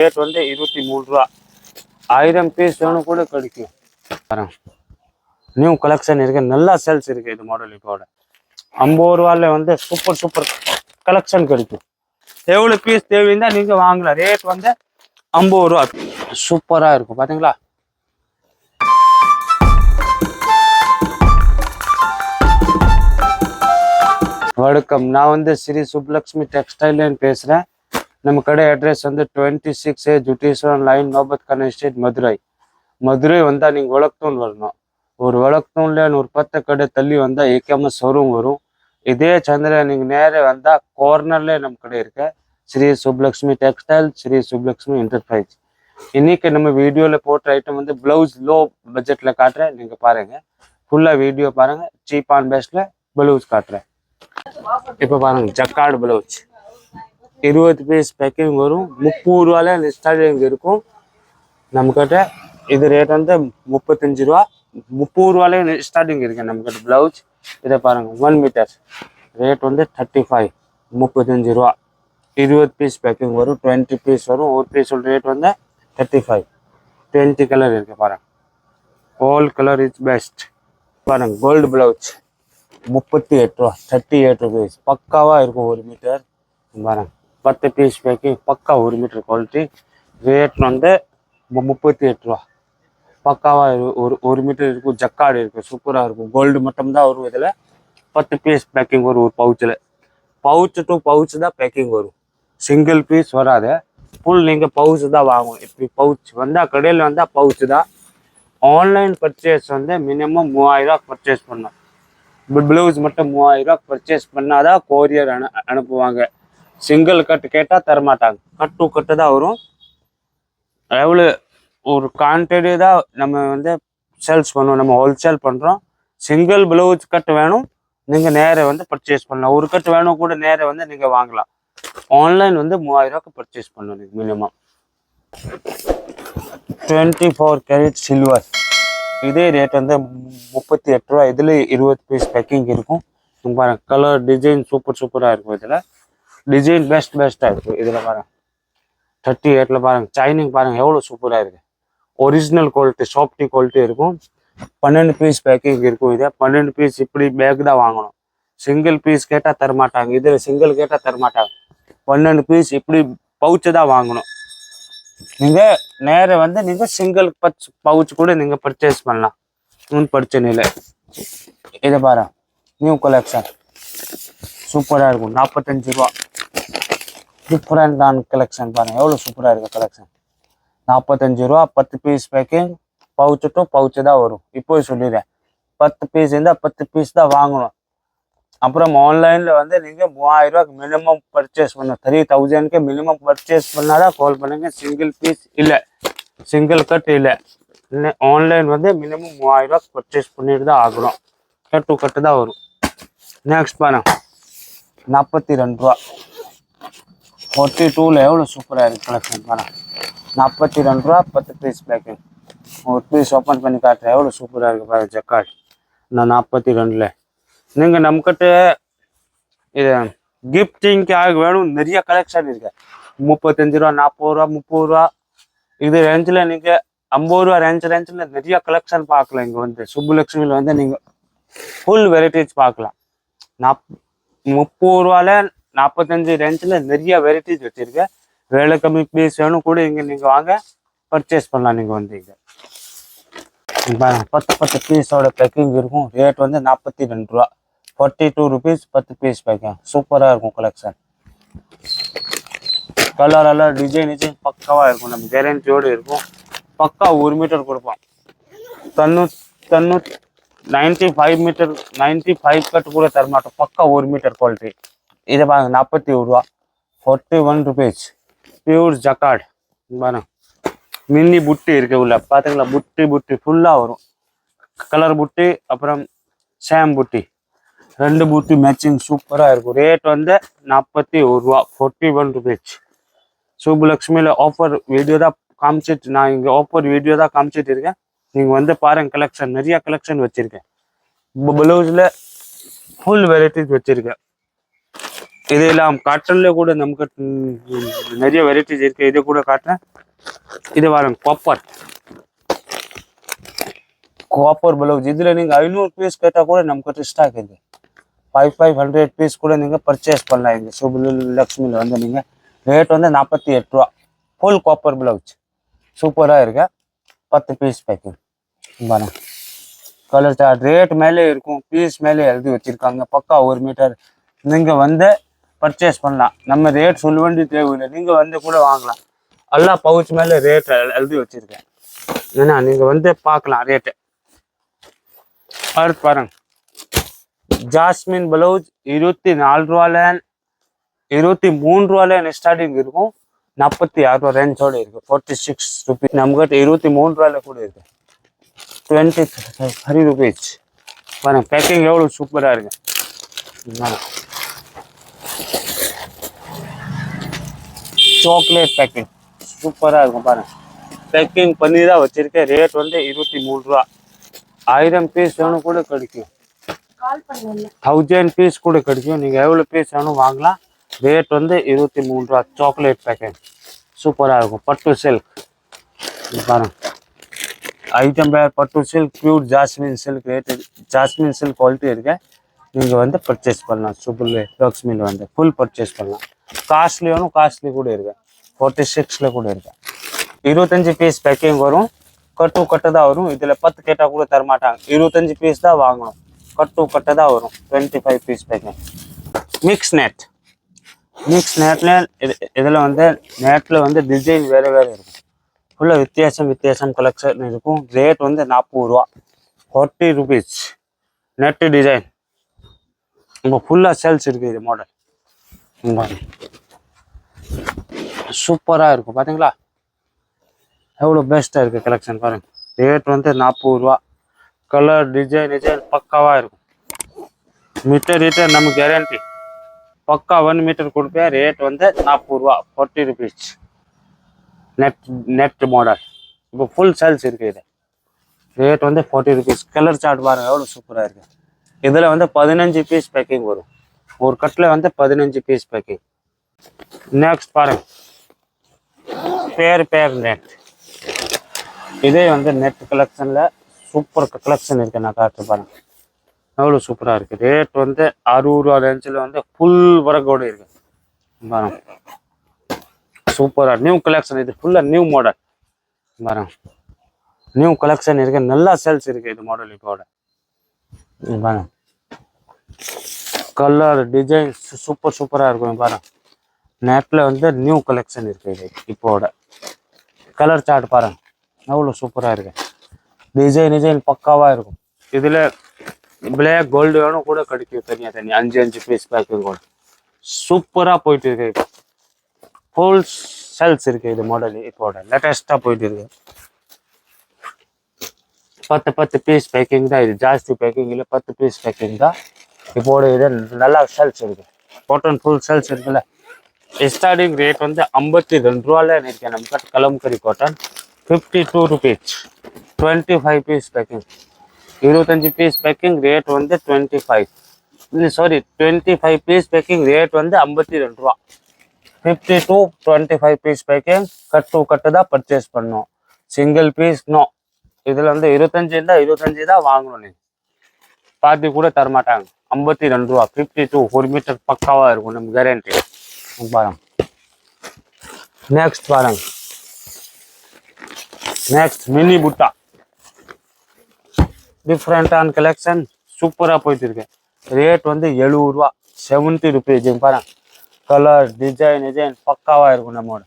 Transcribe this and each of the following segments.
Rate வந்து இருபத்தி மூணு ரூபா. ஆயிரம் பீஸ் வேணும் கூட கிடைக்கும். நியூ கலெக்ஷன் இருக்கு. நல்லா சேல்ஸ் இருக்கு இது மாடல் இப்போட. ஐம்பது ரூபால வந்து சூப்பர் சூப்பர் கலெக்ஷன் கிடைக்கும். எவ்வளோ பீஸ் தேவைன்னா நீங்க வாங்கலாம். ரேட் வந்து ஐம்பது ரூபா. சூப்பரா இருக்கும். பாத்தீங்களா? வணக்கம். நான் வந்து ஸ்ரீ சுப்லக்ஷ்மி டெக்ஸ்டைல்னு பேசுகிறேன் நம்ம கடை அட்ரஸ் வந்து twenty six A Jutteeswaran lane நோபத் கண்ண ஸ்ட்ரீட் மதுரை மதுரை வந்தால் நீங்கள் வழக்தூன் வரணும். ஒரு வழக்தூன்ல ஒரு பத்து கடை தள்ளி வந்தால் ஏகேஎம்எஸ் ஷோரூம் வரும். இதே சந்திர நீங்கள் நேரே வந்தால் கார்னர்ல நம்ம கடை இருக்கு. ஸ்ரீ சுப்லக்ஷ்மி டெக்ஸ்டைல் ஸ்ரீ சுப்லக்ஷ்மி என்டர்பிரைஸ் இன்னைக்கு நம்ம வீடியோவில் போட்ட ஐட்டம் வந்து ப்ளவுஸ் லோ பட்ஜெட்டில் காட்டுறேன். நீங்கள் பாருங்க. ஃபுல்லாக வீடியோ பாருங்க. சீப் ஆன் பெஸ்ட்டில் ப்ளவுஸ் காட்டுறேன். இப்போ பாருங்க ஜக்கார்டு ப்ளவுஸ் இருபது பீஸ் பேக்கிங் வரும். முப்பது ரூபால ஸ்டார்டிங் இருக்கும். நம்மக்கிட்ட இது ரேட் வந்து முப்பத்தஞ்சு ரூபா. முப்பது ரூபாலே ஸ்டார்டிங் இருக்கு. நம்மக்கிட்ட ப்ளவுஸ் இதை பாருங்கள் ஒன் மீட்டர் ரேட் வந்து தேர்ட்டி ஃபைவ் முப்பத்தஞ்சு ரூபா. இருபது பீஸ் பேக்கிங் வரும். டுவெண்ட்டி பீஸ் வரும். ஒரு பீஸோட ரேட் வந்து தேர்ட்டி ஃபைவ் டுவெண்ட்டி கலர் இருக்கு பாருங்க. ஆல் கலர் இஸ் பெஸ்ட் பாருங்க கோல்டு ப்ளவுஸ் முப்பத்தி எட்டு ரூபா. தேர்ட்டி எயிட் ருபீஸ் பக்காவாக இருக்கும் ஒரு மீட்டர் பாருங்க. பத்து பீஸ் பேக்கிங் பக்கா ஒரு மீட்டர் குவாலிட்டி ரேட் வந்து முப்பத்தி எட்டு ரூபா. பக்காவாக ஒரு ஒரு மீட்டர் இருக்கும் ஜக்காடு இருக்கும் சூப்பராக இருக்கும். கோல்டு மட்டும்தான் வரும் இதில். பத்து பீஸ் பேக்கிங் வரும் ஒரு பவுச்சில் பவுச்சு டு பவுச்சு தான் பேக்கிங் வரும். சிங்கிள் பீஸ் வராது. ஃபுல் நீங்கள் பவுச் தான் வாங்கணும். இப்படி பவுச் வந்தால் கடையில் வந்தால் பவுச்சு தான். ஆன்லைன் பர்ச்சேஸ் வந்து மினிமம் மூவாயிரம் பர்ச்சேஸ் பண்ணணும். ப்ளவுஸ் மட்டும் மூவாயிரம் பர்ச்சேஸ் பர்ச்சேஸ் பண்ணாதான் கொரியர் அனு அனுப்புவாங்க. சிங்கிள் கட்டு கேட்டால் தரமாட்டாங்க. கட் டு கட்டு தான் வரும். எவ்வளோ ஒரு குவான்டிட்டி தான் நம்ம வந்து சேல்ஸ் பண்ணுவோம். நம்ம ஹோல்சேல் பண்ணுறோம் சிங்கிள் ப்ளவுஸ் கட்டு வேணும். நீங்கள் நேரே வந்து பர்ச்சேஸ் பண்ணலாம். ஒரு கட்டு வேணும் கூட நேரே வந்து நீங்கள் வாங்கலாம். ஆன்லைன் வந்து மூவாயிரம் ரூபாய்க்கு பர்ச்சேஸ் பண்ணணும் minimum twenty four carat silver இதே ரேட் வந்து முப்பத்தி எட்டு ரூபா இதுல இருபது பீஸ் பேக்கிங் இருக்கும். இங்க பாருங்க கலர் டிசைன் சூப்பர் சூப்பராக இருக்கும் இதில். டிசைன் பெஸ்ட் பெஸ்ட்டாக இருக்கும் இதில் பாருங்கள் தேர்ட்டி எயிட்டில் பாருங்கள் சைனிங் பாருங்கள் எவ்வளோ சூப்பராக இருக்குது ஒரிஜினல் குவாலிட்டி சாஃப்டி குவாலிட்டி இருக்கும். பன்னெண்டு பீஸ் பேக்கிங் இருக்கும் இதே. பன்னெண்டு பீஸ் இப்படி பேக் தான் வாங்கணும். சிங்கிள் பீஸ் கேட்டால் தரமாட்டாங்க. இதில் சிங்கிள் கேட்டால் தரமாட்டாங்க. பன்னெண்டு பீஸ் இப்படி பவுச்சு தான் வாங்கணும். நீங்கள் நேர வந்து நீங்கள் சிங்கிள் பச் பவுச் கூட நீங்கள் பர்ச்சேஸ் பண்ணலாம். ஒன்றும் பிரச்சனை இல்லை. இதை பாரு நியூ கலெக்ஷன் சூப்பராக இருக்கும். நாற்பத்தஞ்சு ரூபா. டிஃப்ரெண்டான கலெக்ஷன் பாருங்க. எவ்வளோ சூப்பராக இருக்குது கலெக்ஷன் நாற்பத்தஞ்சு ரூபா பத்து piece packing pouch to pouch தான் வரும். இப்போ சொல்லிடுறேன். பத்து பீஸ் இருந்தால் பத்து பீஸ் தான் வாங்கணும். அப்புறம் ஆன்லைனில் வந்து நீங்கள் மூவாயிரம் ரூபாய்க்கு மினிமம் பர்ச்சேஸ் பண்ணணும். த்ரீ தௌசண்ட்க்கு மினிமம் பர்ச்சேஸ் பண்ணால் தான் கால் பண்ணுங்கள் சிங்கிள் பீஸ் இல்லை. சிங்கிள் கட் இல்லை. இல்லை ஆன்லைன் வந்து மினிமம் மூவாயிரம் ரூபாய்க்கு பர்ச்சேஸ் பண்ணிட்டு தான் ஆகணும். கட் டு கட்டு தான் வரும். நெக்ஸ்ட் பாருங்க. நாற்பத்தி ரெண்டு ரூபா. ஃபோர்ட்டி டூவில் எவ்வளோ சூப்பராக இருக்குது கலெக்ஷன் பண்ண நாற்பத்தி ரெண்டு ரூபா பத்து பீஸ் பேக்கிங் ஒரு பீஸ் ஓப்பன் பண்ணி காட்டுறேன் எவ்வளோ சூப்பராக இருக்குது பாரு ஜக்காட் நான் நாற்பத்தி ரெண்டில் நீங்கள் நம்மக்கிட்ட இது கிஃப்டிங்காக வேணும் நிறைய கலெக்ஷன் இருக்குது முப்பத்தஞ்சு ரூபா நாற்பது ரூபா முப்பது ரூபா. இது ரேஞ்சில் நீங்கள் ஐம்பது ரூபா ரேஞ்ச் ரேஞ்சில் நிறைய கலெக்ஷன் பார்க்கலாம் இங்கே வந்து. சுப்புலட்சுமியில் வந்து நீங்கள் ஃபுல் வெரைட்டிஸ் பார்க்கலாம். நாப் முப்பது ரூபால நாற்பத்தஞ்சு ரேஞ்சில் நிறைய வெரைட்டிஸ் வச்சுருக்கேன். வேலை கம்மி பீஸ் வேணும் கூட இங்கே நீங்கள் வாங்க பர்ச்சேஸ் பண்ணலாம் நீங்கள் வந்து இங்கே பத்து பத்து பீஸோட பேக்கிங் இருக்கும். ரேட் வந்து நாற்பத்தி ரெண்டு ரூபா. ஃபார்ட்டி டூ ருபீஸ் பத்து பீஸ் பேக்கிங் சூப்பராக இருக்கும் கலெக்ஷன் கலர் எல்லாம் டிசைன் டிசைன் பக்காவாக இருக்கும். நம்ம கேரண்டியோடு இருக்கும். பக்கா ஒரு மீட்டர் கொடுப்போம். தன்னு தன்னு ninety five metre ninety five cut கூட தரமாட்டோம். பக்கா ஒரு மீட்டர் குவாலிட்டி இதை பாருங்க நாற்பத்தி ஒரு ரூபா. Forty one rupees pure jacquard பாருங்க. மின்னி புட்டி இருக்கு உள்ள. பாத்தீங்களா? புட்டி புட்டி. ஃபுல்லா வரும். கலர் புட்டி அப்புறம் சேம் புட்டி. ரெண்டு புட்டி மேட்சிங் சூப்பரா இருக்கும். ரேட் வந்து நாற்பத்தி ஒரு ரூபா. ஃபோர்ட்டி ஒன் ருபீஸ் சுப்புலக்ஷ்மியில ஆஃபர் வீடியோ தான் காமிச்சிட்டு நான் இங்க ஆஃபர் வீடியோ தான் காமிச்சிட்டு இருக்கேன். நீங்க வந்து பாருங்க கலெக்ஷன் நிறைய கலெக்ஷன் வச்சிருக்கேன். பிளவுஸ்ல ஃபுல் வெரைட்டிஸ் வச்சிருக்கேன். இது இல்லாம காட்டன்ல கூட நமக்கு நிறைய வெரைட்டிஸ் இருக்கு. இது கூட காட்டுறேன் இது பாருங்க காப்பர் காப்பர் பிளவுஸ் இதுல நீங்க ஐநூறு பீஸ் கேட்டா கூட நமக்கு ஸ்டாக் இது. ஃபைவ் ஃபைவ் ஹண்ட்ரட் பீஸ் கூட நீங்கள் பர்ச்சேஸ் பண்ணலாம். இங்கே சுப லக்ஷ்மியில் வந்து நீங்கள் ரேட் வந்து நாற்பத்தி எட்டு ரூபா. ஃபுல் காப்பர் பிளவுஸ் சூப்பராக இருக்கு. பத்து பீஸ் பேக்கிங் பாருங்க. கலர் சார்ட் ரேட் மேலே இருக்கும். பீஸ் மேலே எழுதி வச்சிருக்காங்க. பக்கா ஒரு மீட்டர் நீங்கள் வந்து பர்ச்சேஸ் பண்ணலாம். நம்ம ரேட் சொல்ல வேண்டிய தேவையில்லை நீங்கள் வந்து கூட வாங்கலாம். எல்லாம் பவுச் மேலே ரேட் எழுதி வச்சுருக்கேன். ஏன்னா நீங்கள் வந்து பார்க்கலாம் ரேட்டு அடுத்து பாருங்க. ஜாஸ்மின் பிளவுஸ் இருபத்தி நாலு ரூபாலேன் இருபத்தி மூணு ரூபாலேன் ஸ்டார்டிங் இருக்கும். நாற்பத்தி ஆறு ரூபா ரேஞ்சோட இருக்குது ஃபோர்ட்டி சிக்ஸ் ருபீஸ் நம்மகிட்ட இருபத்தி மூணு ரூபாயில கூட இருக்குது டுவெண்ட்டி த்ரீ ருபீஸ் பாருங்க பேக்கிங் எவ்வளோ சூப்பராக இருக்குது சாக்லேட் பேக்கிங் சூப்பராக இருக்கும் பாருங்க. பேக்கிங் பண்ணி தான் வச்சிருக்கேன். ரேட் வந்து இருபத்தி மூணு ரூபா. ஆயிரம் பீஸ் வேணும் கூட கிடைக்கும். தௌசண்ட் பீஸ் கூட கிடைக்கும். நீங்கள் எவ்வளோ பீஸ் வேணும் வாங்கலாம். ரேட் வந்து இருபத்தி மூணு ரூபா. சாக்லேட் பேக்கெட் சூப்பராக இருக்கும். பட்டு சில்க் பாருங்க. ஐட்டம் பேர் பட்டு silk pure jasmine silk rate jasmine silk quality இருக்கு. நீங்கள் வந்து பர்ச்சேஸ் பண்ணலாம். சூப்பர் லக்ஷ்மியில் வந்து ஃபுல் பர்ச்சேஸ் பண்ணலாம். காஸ்ட்லி காஸ்ட்லி கூட இருக்கேன் ஃபோர்ட்டி சிக்ஸில் கூட இருக்கேன் இருபத்தஞ்சி பீஸ் பேக்கிங் வரும். கட்டு கட்டு தான் வரும். இதில் பத்து கேட்டால் கூட தரமாட்டாங்க இருபத்தஞ்சி பீஸ் தான் வாங்கணும். கட்டு கட்டு தான் வரும். Twenty five piece packing mix net mix நெட்டில் இது இதில் வந்து நெட்டில் வந்து டிசைன் வேறு வேறு இருக்கும். ஃபுல்லாக வித்தியாசம் வித்தியாசம் கலெக்ஷன் இருக்கும். ரேட் வந்து நாற்பது ரூபா. ஃபார்ட்டி ருபீஸ் நெட்டு டிசைன் ரொம்ப ஃபுல்லாக சேல்ஸ் இருக்குது இது மாடல் சூப்பராக இருக்கும் பார்த்தீங்களா எவ்வளோ பெஸ்ட்டாக இருக்குது கலெக்ஷன் பாருங்கள் ரேட் வந்து நாற்பது ரூபா. கலர் டிசைன் டிசைன் பக்காவாக இருக்கும். மீட்டர் ரீட்டர் நம்ம கேரண்டி பக்கா ஒன் மீட்டர் கொடுப்பேன் ரேட் வந்து நாற்பது ரூபா forty rupees net net model இப்போ ஃபுல் சேல்ஸ் இருக்குது இது. ரேட் வந்து ஃபார்ட்டி ருபீஸ் கலர் சார்ட் பாருங்க எவ்வளோ சூப்பராக இருக்குது இதில் வந்து பதினஞ்சு பீஸ் பேக்கிங் வரும். ஒரு கட்டில் வந்து பதினஞ்சு பீஸ் பேக்கிங் நெக்ஸ்ட் பாருங்க. பேர் பேர் நெட் இதே வந்து நெட் கலெக்ஷனில் சூப்பர் கலெக்ஷன் இருக்கு. நான் காட்டு பாருங்க. எவ்வளோ சூப்பராக இருக்கு. ரேட் வந்து அறுபது ரூபா ரேஞ்சில் வந்து ஃபுல் ஒர்க்கோடு இருக்கு. பாருங்க. சூப்பராக நியூ கலெக்ஷன் இது ஃபுல்லாக நியூ மாடல் பாருங்க. நியூ கலெக்ஷன் இருக்கு. நல்லா சேல்ஸ் இருக்கு இது மாடல் இப்போட. பாருங்க. கலர் டிசைன் சூப்பர் சூப்பராக இருக்கும். பாருங்க. நெட்டில் வந்து நியூ கலெக்ஷன் இருக்குது இது இப்போட கலர் சார்ட் பாருங்க. அவ்வளோ சூப்பராக இருக்கு. டிசைன் டிசைன் பக்காவாக இருக்கும். இதில் பிளாக் கோல்டு வேணும் கூட கிடைக்கும் தனியாக தனியாக அஞ்சு அஞ்சு பீஸ் பேக்கிங் கூட. சூப்பராக போயிட்டு இருக்கு. இப்போ ஃபுல் செல்ஸ் இருக்குது இது மாடல் இப்போட லேட்டஸ்ட்டாக போயிட்டு இருக்கு. பத்து பத்து பீஸ் பேக்கிங் தான். இது ஜாஸ்தி பேக்கிங் இல்லை பத்து பீஸ் பேக்கிங் தான். இப்போட இது நல்லா செல்ஸ் இருக்கு. காட்டன் ஃபுல் செல்ஸ் இருக்குல்ல. ஸ்டார்டிங் ரேட் வந்து ஐம்பத்தி ரெண்டு ரூபால இருக்கேன் நம்ம கிட்ட Kalamkari cotton fifty two rupees twenty five piece packing இருபத்தஞ்சி பீஸ் பேக்கிங் ரேட் வந்து டுவெண்ட்டி ஃபைவ் இல்லை sorry twenty five piece packing rate வந்து ஐம்பத்தி ரெண்டு ரூபா. Fifty two twenty five piece packing cut to cut தான் பர்ச்சேஸ் பண்ணணும் சிங்கிள் பீஸ் நோ இதில் வந்து இருபத்தஞ்சு இருந்தால் இருபத்தஞ்சு தான் வாங்கணும் நீங்கள் பாதி கூட தரமாட்டாங்க. ஐம்பத்தி ரெண்டு ரூபா ஃபிஃப்டி டூ ஒரு மீட்டர் பக்காவாக இருக்கும் நம்ம கேரண்டி பாருங்க. நெக்ஸ்ட் பாருங்க. நெக்ஸ்ட் மினி புட்டா டிஃப்ரெண்டான கலெக்ஷன் சூப்பராக போயிட்டு இருக்கு. ரேட் வந்து எழுபது ரூபா செவன்ட்டி ருபீஸ் பாருங்க. கலர் டிசைன் டிசைன் பக்காவாக இருக்கும் நம்மளோட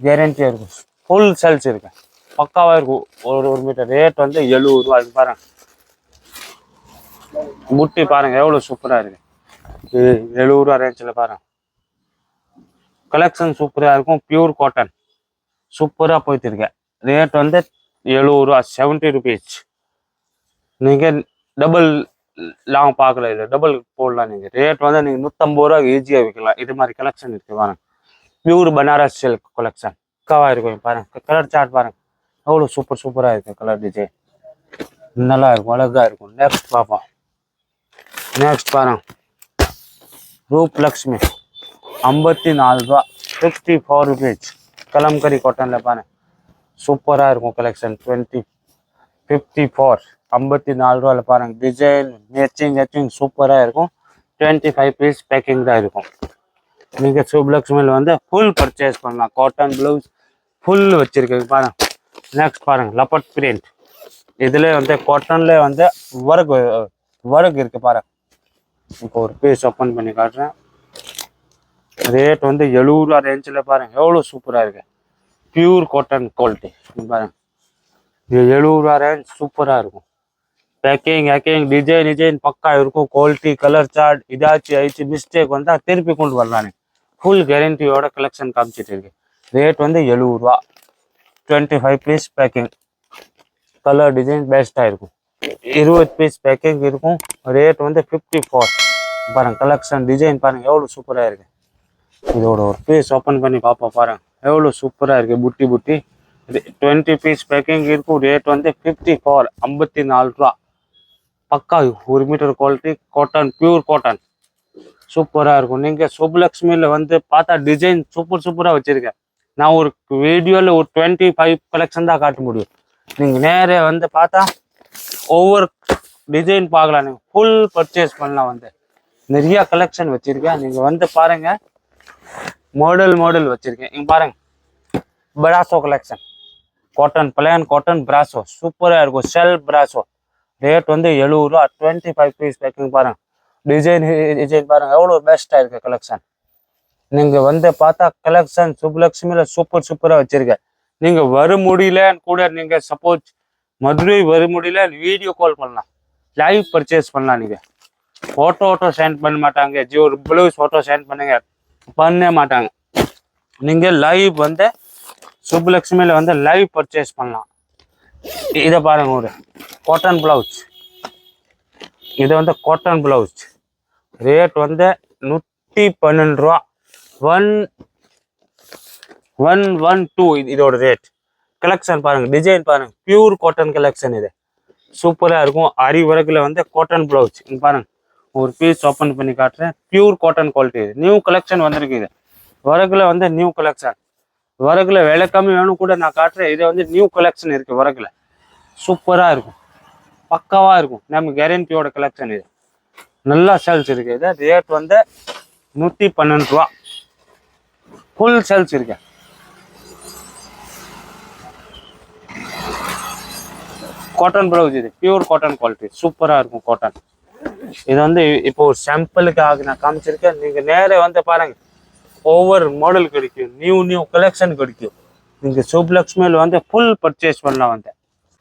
கேரண்டியாக இருக்கும். ஃபுல் சேல்ஸ் இருக்கேன் பக்காவாக இருக்கும். ஒரு ஒரு மீட்டர் ரேட் வந்து எழுபது ரூபா. இருக்கு பாருங்க. முட்டி பாருங்க எவ்வளோ சூப்பராக இருக்கு. இது எழுபது ரூபா ரேஞ்சில் பாருங்க. கலெக்ஷன் சூப்பராக இருக்கும். பியூர் காட்டன் சூப்பராக போயிட்டு இருக்கேன் ரேட் வந்து எழுபது ரூபா. செவன்ட்டி ருபீஸ் நீங்கள் டபுள் லாங் பார்க்கல இல்லை டபுள் போடலாம் நீங்கள் ரேட் வந்து நீங்கள் நூற்றம்பது ரூபா ஈஸியாக விற்கலாம் இது மாதிரி கலெக்ஷன் இருக்குது பாருங்க. பியூர் பனாரஸ் சில்க் கலெக்ஷன் பக்காவாக இருக்கும் பாருங்க. கலர் சார்ட் பாருங்க. அவ்வளோ சூப்பர் சூப்பராக இருக்கு கலர் டிசைன் நல்லா இருக்கும் அழகாக இருக்கும். நெக்ஸ்ட் பார்ப்போம். நெக்ஸ்ட் பாருங்க. ரூப் லக்ஷ்மி ஐம்பத்தி நாலு ரூபா. ஃபிஃப்டி ஃபோர் ருபீஸ் கலம்கரி காட்டனில் பாருங்க சூப்பராக இருக்கும் கலெக்ஷன் டுவெண்ட்டி ஃபிஃப்டி ஃபோர் ஐம்பத்தி நாலு ரூபாவில் பாருங்க டிசைன் மேட்சிங் மேட்சிங் சூப்பராக இருக்கும். டுவெண்ட்டி ஃபைவ் பீஸ் பேக்கிங் தான் இருக்கும். நீங்கள் சுப்லக்ஷ்மியில் வந்து ஃபுல் பர்ச்சேஸ் பண்ணலாம். காட்டன் ப்ளவுஸ் ஃபுல் வச்சுருக்கு பாருங்க. நெக்ஸ்ட் பாருங்க லப்பட் பிரிண்ட் இதுல வந்து காட்டன்ல வந்து ஒர்க் ஒர்க் இருக்கு பாருங்க. இப்போ ஒரு பீஸ் ஓப்பன் பண்ணி காட்டுறேன். ரேட் வந்து எழுபது ரூபா ரேஞ்சில் பாருங்க எவ்வளோ சூப்பராக இருக்கு. பியூர் காட்டன் குவாலிட்டி பாருங்க. இது எழுபது ரூபா ரேஞ்ச் சூப்பராக இருக்கும். பேக்கிங் ஹேக்கிங் டிசைன் டிசைன் பக்கா இருக்கும். குவாலிட்டி கலர் சார்ட் இதாச்சும் ஆயிடுச்சு மிஸ்டேக் வந்தால் திருப்பி கொண்டு வரலானே. ஃபுல் கேரண்டியோட கலெக்ஷன் காமிச்சிட்டு இருக்கு. ரேட் வந்து எழுபது ரூபா twenty five piece packing colour design பெஸ்ட்டாக இருக்கும். இருபது பீஸ் பேக்கிங் இருக்கும். ரேட் வந்து ஃபிஃப்டி ஃபோர் பாருங்கள் கலெக்ஷன் டிசைன் பாருங்கள் எவ்வளோ சூப்பராக இருக்கு. இதோட ஒரு பீஸ் ஓப்பன் பண்ணி பார்ப்போம் பாருங்கள் எவ்வளோ சூப்பராக இருக்குது புட்டி புட்டி. டுவெண்ட்டி பீஸ் பேக்கிங் இருக்கும். ரேட் வந்து ஃபிஃப்டி ஃபோர் ஐம்பத்தி நாலு ரூபா. பக்கா ஒரு meter quality cotton pure cotton சூப்பராக இருக்கும். நீங்கள் சுப்லக்ஷ்மியில் வந்து பார்த்தா டிசைன் சூப்பர் சூப்பராக வச்சுருக்கேன். நான் ஒரு வீடியோவில் ஒரு டுவெண்ட்டி ஃபைவ் கலெக்ஷன் தான் காட்ட முடியும். நீங்கள் நேரே வந்து பார்த்தா ஒவ்வொரு டிசைன் பார்க்கலாம். நீங்கள் ஃபுல் பர்ச்சேஸ் பண்ணலாம் வந்து. நிறைய கலெக்ஷன் வச்சுருக்கேன். நீங்கள் வந்து பாருங்கள் மாடல் மாடல் வச்சுருக்கேன். இங்கே பாருங்க. Brasso collection cotton plain cotton brasso சூப்பராக இருக்கும். ஷெல் பிராசோ ரேட் வந்து எழுபது ரூபா. டுவெண்ட்டி ஃபைவ் பீஸ் பேக்கிங் பாருங்கள் டிசைன் டிசைன் பாருங்கள் எவ்வளோ பெஸ்ட்டாக இருக்குது கலெக்ஷன் நீங்கள் வந்து பார்த்தா கலெக்ஷன் சுப்லக்ஷ்மியில் சூப்பர் சூப்பராக வச்சுருக்கேன். நீங்கள் வர முடியலன்னு கூட நீங்கள் சப்போஸ் மதுரை வர முடியல வீடியோ கால் பண்ணலாம். லைவ் பர்ச்சேஸ் பண்ணலாம் நீங்கள் ஃபோட்டோ ஓட்டோ சென்ட் பண்ண மாட்டாங்க. ஜி ஒரு ப்ளவுஸ் ஃபோட்டோ சென்ட் பண்ணுங்க. பண்ண மாட்டாங்க. நீங்கள் லைவ் வந்து சுப்லக்ஷ்மியில வந்து லைவ் பர்ச்சேஸ் பண்ணலாம். இதை பாருங்க ஒரு காட்டன் பிளவுஸ் இது வந்து காட்டன் பிளவுஸ் ரேட் வந்து நூற்றி பன்னெண்டு ரூபா. ஒன் ஒன் ஒன் டூ இதோட ரேட் கலெக்ஷன் பாருங்க டிசைன் பாருங்க. பியூர் காட்டன் கலெக்ஷன் இது. சூப்பராக இருக்கும். அரி ஒர்க்கில் வந்து காட்டன் பிளவுஸ் பாருங்க. ஒரு பீஸ் ஓப்பன் பண்ணி காட்டுறேன். பியூர் காட்டன் குவாலிட்டி இது. நியூ கலெக்ஷன் வந்திருக்கு இது. ஒர்க்கில் வந்து நியூ கலெக்ஷன் ஒர்க்கில் விலை கம்மி வேணும் கூட நான் காட்டுறேன். இது வந்து நியூ கலெக்ஷன் இருக்கு ஒர்க்கில் சூப்பராக இருக்கும். பக்காவாக இருக்கும். நம்ம கேரண்டியோட கலெக்ஷன் இது. நல்லா சேல்ஸ் இருக்கு. இது ரேட் வந்து நூற்றி பன்னெண்டு ரூபா. ஃபுல் செல்ஸ் இருக்கு காட்டன் ப்ளவுஸ் இது. பியூர் காட்டன் குவாலிட்டி சூப்பராக இருக்கும் காட்டன் இது வந்து இப்போ ஒரு சாம்பிளுக்காக நான் காமிச்சிருக்கேன். நீங்கள் நேரே வந்து பாருங்க. ஒவ்வொரு மாடல் கிடைக்கும். நியூ நியூ கலெக்ஷன் கிடைக்கும். நீங்கள் சுப்லக்ஷ்மியில் வந்து ஃபுல் பர்ச்சேஸ் பண்ணலாம் வந்து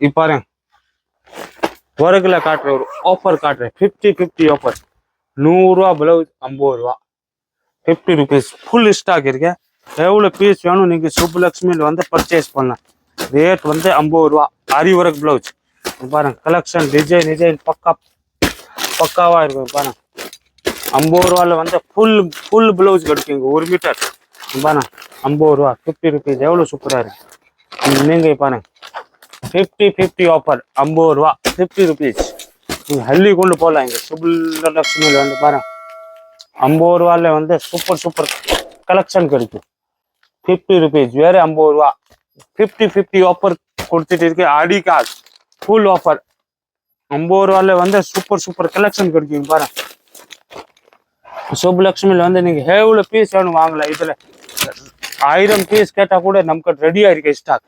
இப்போ பாருங்க. ஒருகில காட்டுற ஒரு ஆஃபர் காட்டுறேன். ஃபிஃப்டி ஃபிஃப்டி ஆஃபர் நூறுரூவா ப்ளவுஸ் ஐம்பது ரூபா. ஃபிஃப்டி ருபீஸ் ஃபுல் ஸ்டாக் இருக்கு. எவ்வளோ பீஸ் வேணும் நீங்கள் சுப்புலக்ஷ்மியில் வந்து பர்ச்சேஸ் பண்ணலாம். ரேட் வந்து ஐம்பது ரூபா. அரி ஒர்க் ப்ளவுஸ் பாருங்க கலெக்ஷன் டிசைன் டிசைன் பக்கா பக்காவாக இருக்கும் பாருங்க. ஐம்பது ரூபாவில் வந்து ஃபுல் ஃபுல் ப்ளவுஸ் கிடைக்குங்க ஒரு மீட்டர் பாருங்க ஐம்பது ரூபா ஃபிஃப்டி ருபீஸ் எவ்வளோ சூப்பராக இருக்கு. நீங்கள் பாருங்க. ஃபிஃப்டி ஃபிஃப்டி ஆஃபர் ஐம்பது ரூபா ஃபிஃப்டி ருபீஸ் நீங்கள் ஹள்ளி கொண்டு போகலாம் இங்கே சுப்புலக்ஷ்மியில் வந்து பாருங்க. ஐம்பது ரூபால வந்து சூப்பர் சூப்பர் கலெக்ஷன் கிடைக்கும். ஃபிஃப்டி ருபீஸ் வேற ஐம்பது ரூபா. ஃபிஃப்டி ஃபிஃப்டி ஆஃபர் கொடுத்துட்டு இருக்கு ஆடி கார்டு ஃபுல் ஆஃபர் ஐம்பது ரூபால வந்து சூப்பர் சூப்பர் கலெக்ஷன் கிடைக்கும் பாருங்க சுப்புலக்ஷ்மியில் வந்து நீங்கள் எவ்வளோ பீஸ் வேணும் வாங்கலாம். இதில் ஆயிரம் பீஸ் கேட்டால் கூட நமக்கு ரெடியாக இருக்கு ஸ்டாக்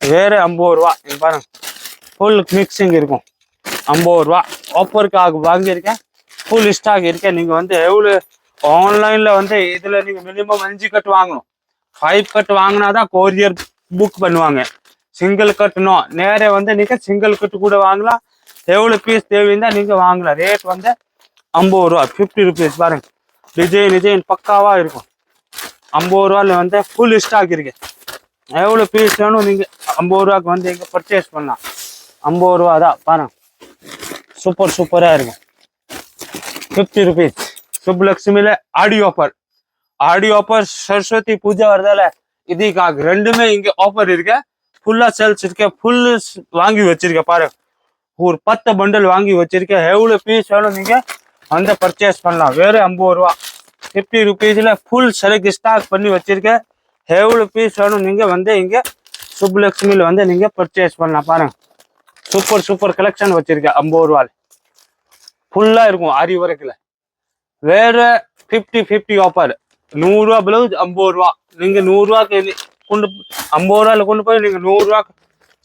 வேறு ஐம்பது ரூபா. இங்க பாருங்க. ஃபுல் மிக்சிங் இருக்கும். ஐம்பது ரூபா. ஆஃபருக்காக வாங்கியிருக்கேன். ஃபுல் ஸ்டாக் இருக்கு. நீங்கள் வந்து எவ்வளோ ஆன்லைனில் வந்து இதில் நீங்கள் மினிமம் அஞ்சு கட் வாங்கணும். ஃபைவ் கட் வாங்கினா தான் கொரியர் புக் பண்ணுவாங்க. சிங்கிள் கட்டுனோ நேரே வந்து நீங்கள் சிங்கிள் கட்டு கூட வாங்கலாம். எவ்வளோ பீஸ் தேவைன்னா நீங்கள் வாங்கலாம். ரேட் வந்து ஐம்பது ரூபா ஃபிஃப்டி ருபீஸ் பாருங்க. டிசைன் டிசைன் பக்காவாக இருக்கும். ஐம்பது ரூபாயில் வந்து ஃபுல் ஸ்டாக் இருக்கு. எவ்வளோ பீஸ் வேணும் நீங்கள் ஐம்பது ரூபாய்க்கு வந்து இங்கே பர்ச்சேஸ் பண்ணலாம். ஐம்பது ரூபா தான் பாருங்க. சூப்பர் சூப்பராக இருக்கும். ஃபிஃப்டி ருபீஸ் சுப்புலக்ஷ்மியில் ஆடி ஆஃபர் ஆடி ஆஃபர் சரஸ்வதி பூஜை வருதால இதுக்காக ரெண்டுமே இங்கே ஆஃபர் இருக்கு ஃபுல்லாக சேல்ஸ் இருக்கு ஃபுல் வாங்கி வச்சிருக்க பாரு ஒரு பத்து பண்டல் வாங்கி வச்சிருக்கேன் எவ்வளோ பீஸ் வேணும் நீங்க வந்து பர்ச்சேஸ் பண்ணலாம் வேறு ஐம்பது ரூபா ஃபிஃப்டி ருபீஸ்ல ஃபுல் செலக்ட் ஸ்டாக் பண்ணி வச்சிருக்கேன் எவ்வளோ பீஸ் வேணும் நீங்க வந்து இங்கே சுப்லக்ஷ்மியில் வந்து நீங்க பர்ச்சேஸ் பண்ணலாம் பாருங்க சூப்பர் சூப்பர் கலெக்ஷன் வச்சிருக்கேன் ஐம்பது ரூபாய் ஃபுல்லா இருக்கும் ஆரி வரைக்கும் வேற ஃபிஃப்டி ஃபிஃப்டி ஆஃபர் நூறுரூவா பிளவுஸ் ஐம்பது ரூபா. நீங்க நூறுரூவாக்கு கொண்டு ஐம்பது ரூபாயில கொண்டு போய் நீங்க நூறுரூவாக்கு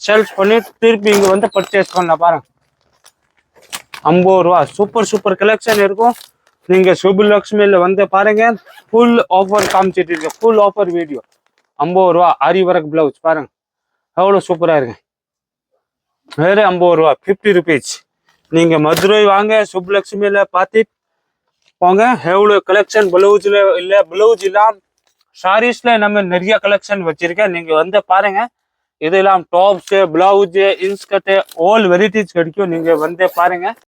சேல்ஸ் பண்ணி திருப்பி இங்க வந்து பர்ச்சேஸ் பண்ணலாம் பாருங்க. ஐம்பது ரூபா. சூப்பர் சூப்பர் கலெக்ஷன் இருக்கும். நீங்க சுபலட்சுமியில வந்து பாருங்க ஃபுல் ஆஃபர் காமிச்சிட்டு இருக்கு. ஃபுல் ஆஃபர் வீடியோ ஐம்பது ரூபா. ஆரி ஒர்க் பிளவுஸ் பாருங்க. எவ்வளோ சூப்பரா இருக்கு. வேற ஐம்பது ரூபா. ஃபிஃப்டி ருபீஸ் நீங்க மதுரை வாங்க சுப்லட்சுமியில பார்த்து போங்க. எவ்வளோ கலெக்ஷன் பிளவுஸ்ல இல்ல பிளவுஸ் இல்லாம சாரீஸ்ல நம்ம நிறைய கலெக்ஷன் வச்சிருக்கேன். நீங்க வந்து பாருங்க. இதெல்லாம் tops blouse inskirt all varieties கிடைக்கும். நீங்க வந்து பாருங்க.